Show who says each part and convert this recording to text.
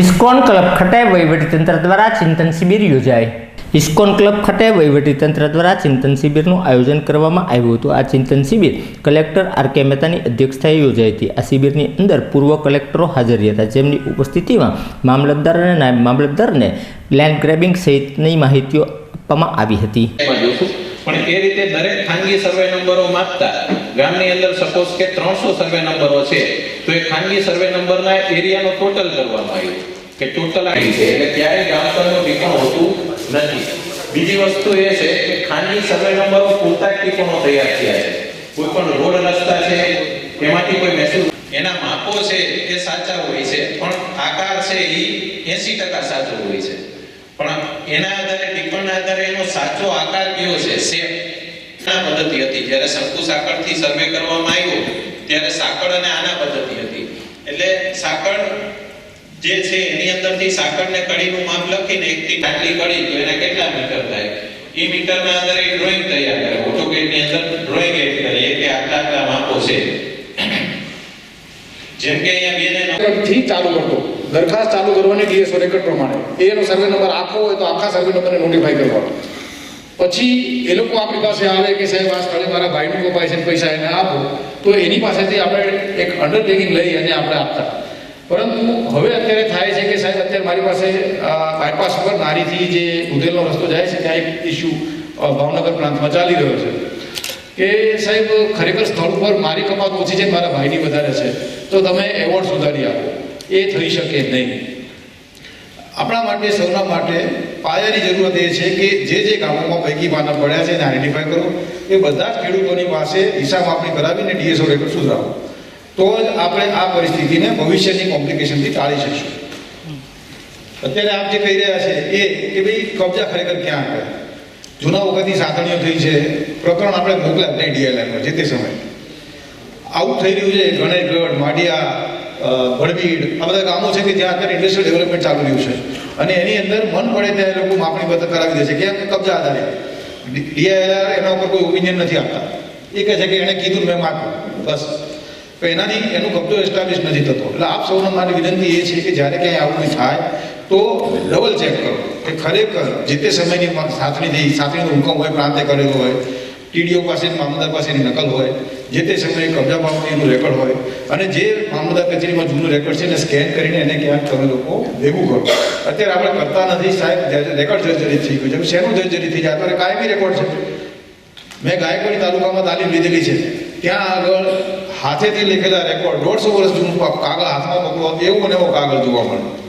Speaker 1: ISKCON club ખટે વહીવટીતંત્ર દ્વારા ચિંતન શિબિર યોજાઈ ઇસ્કોન ક્લબ ખટે વહીવટીતંત્ર દ્વારા ચિંતન શિબિરનું આયોજન કરવામાં આવ્યું હતું. આ ચિંતન શિબિર કલેક્ટર આર કે મહેતાની અધ્યક્ષતાએ યોજાઈ હતી. આ શિબિરની અંદર પૂર્વ કલેક્ટરો હાજર હતા. જેમની ઉપસ્થિતિમાં મામલતદાર અને નાયબ મામલતદારને લેન્ડ ગ્રેબિંગ સહિતની માહિતીઓ આપવામાં આવી હતી.
Speaker 2: પણ એ રીતે દરેક ખાનગી સર્વે નંબરો માપતા ગામની અંદર સપોઝ કે ત્રણસો સર્વે નંબરો છે, તો એ ખાનગી સર્વે નંબરના એરિયાનો ટોટલ કરવામાં આવ્યું. કે ટોટલ આવી છે, એટલે ક્યારેય ગામતળનું ટીપણ હોતું નથી. બીજી વસ્તુ એ છે કે ખાનગી સર્વે નંબરો પૂરતા ટીપણો તૈયાર થયા છે. કોઈ પણ રોડ રસ્તા છે, એમાંથી કોઈ મહેસૂલ એના માપો છે એ સાચા હોય છે, પણ આકાર છે એ એસી ટકા સાચો હોય છે. પણ એના આધારે, ટિપ્પણના આધારે એનો સાચો આકાર કયો છે શેપ પદ્ધતિ હતી. જ્યારે શંકુ સાંકળથી સર્વે કરવામાં આવ્યો, ત્યારે સાંકળ અને આના પદ્ધતિ હતી. એટલે સાંકળ જે છે, એની અંદરથી સાંકળને કડીનું માપ લખીને એકથી આટલી કડી તો એના કેટલા મીટર થાય? એ મીટરના આધારે ડ્રોઈંગ તૈયાર કરે. ઓટોકેડની અંદર ડ્રોઈંગ એડ કરીએ કે આટલા આટલા માપો છે. જેમ કે અહીંયા બે ને
Speaker 3: થી ચાલુ કરતો દરખાસ્ત ચાલુ કરવાની ડીએસઓ રેકર્ડ પ્રમાણે. એનો સર્વે નંબર આખો હોય તો આખા સર્વે નંબરને નોટિફાઈ કરવાનો પછી એ લોકો આપણી પાસે આવે કે સાહેબ, આ સ્થળે મારા ભાઈનું કપાય છે પૈસા એને આપો, તો એની પાસેથી આપણે એક અંડરટેકિંગ લઈ અને આપણે આપતા. પરંતુ હવે અત્યારે થાય છે કે સાહેબ, અત્યારે મારી પાસે બાયપાસ ઉપર નારીથી જે ઉધેલનો રસ્તો જાય છે, ત્યાં એક ઇસ્યુ ભાવનગર પ્રાંતમાં ચાલી રહ્યો છે. કે સાહેબ, ખરેખર સ્થળ ઉપર મારી કપાત ઓછી છે મારા ભાઈની વધારે છે, તો તમે એવોર્ડ સુધારી આપો. એ થઈ શકે નહીં. આપણા માટે, સૌના માટે પાયાની જરૂરત એ છે કે જે જે ગામોમાં પૈકી પાના પડ્યા છે એને આઈડેન્ટિફાય કરો. એ બધા જ ખેડૂતોની પાસે હિસાબ આપણી કરાવીને ડીએસઓ રેકોર્ડ સુધારો. તો જ આપણે આ પરિસ્થિતિને ભવિષ્યની કોમ્પ્લિકેશનથી ટાળી શકીશું. અત્યારે આપ જે કહી રહ્યા છે એ કે ભાઈ કબજા ખરેખર ક્યાં આગળ જૂના વખતની સાંકળીઓ થઈ છે. પ્રકરણ આપણે મોકલ્યા નહીં ડીએલએમ જે તે સમયે. આવું થઈ રહ્યું છે. ગણેશગઢ માડિયા અ, ભડભીડ આ બધા ગામો છે કે જ્યાં અત્યારે ઇન્ડસ્ટ્રીયલ ડેવલપમેન્ટ ચાલુ રહ્યું છે. અને એની અંદર મન પડે ત્યાં એ લોકો માપણી પત્ર કરાવી દે છે. કેમ કે કબજા આધારે. ડીઆઈઆર એના ઉપર કોઈ ઓપિનિયન નથી આપતા. એ કહે છે કે એણે કીધું મેં માપ્યું. બસ. તો એનાથી એનો કબજો એસ્ટાબ્લિશ નથી થતો. એટલે આપ સૌને મારી વિનંતી એ છે કે જ્યારે ક્યાંય આવું થાય તો ડબલ ચેક કરો કે ખરેખર જે તે સમયની સાથણી થઈ સાથણીનો હુકમ હોય પ્રાંતે કરેલો હોય ટીડીઓ પાસે મામલદાર પાસેની નકલ હોય જે તે સમયે કબજા એનું રેકોર્ડ હોય. અને જે મામલતદાર કચેરીમાં જૂનું રેકોર્ડ છે એને સ્કેન કરીને એને ક્યાંક તમે લોકો ભેગું કરો. અત્યારે આપણે કરતા નથી, સાહેબ રેકોર્ડ જર્જરી થઈ ગયું છે. શેનું જર્જરી થઈ જાય? તો કાયમી રેકોર્ડ છે. મેં ગાયકવાડી તાલુકામાં તાલીમ લીધેલી છે. ત્યાં આગળ હાથેથી લખેલા રેકોર્ડ દોઢસો વર્ષ જૂનું કાગળ હાથમાં પકડો, એવું મને એવો કાગળ જોવા મળે.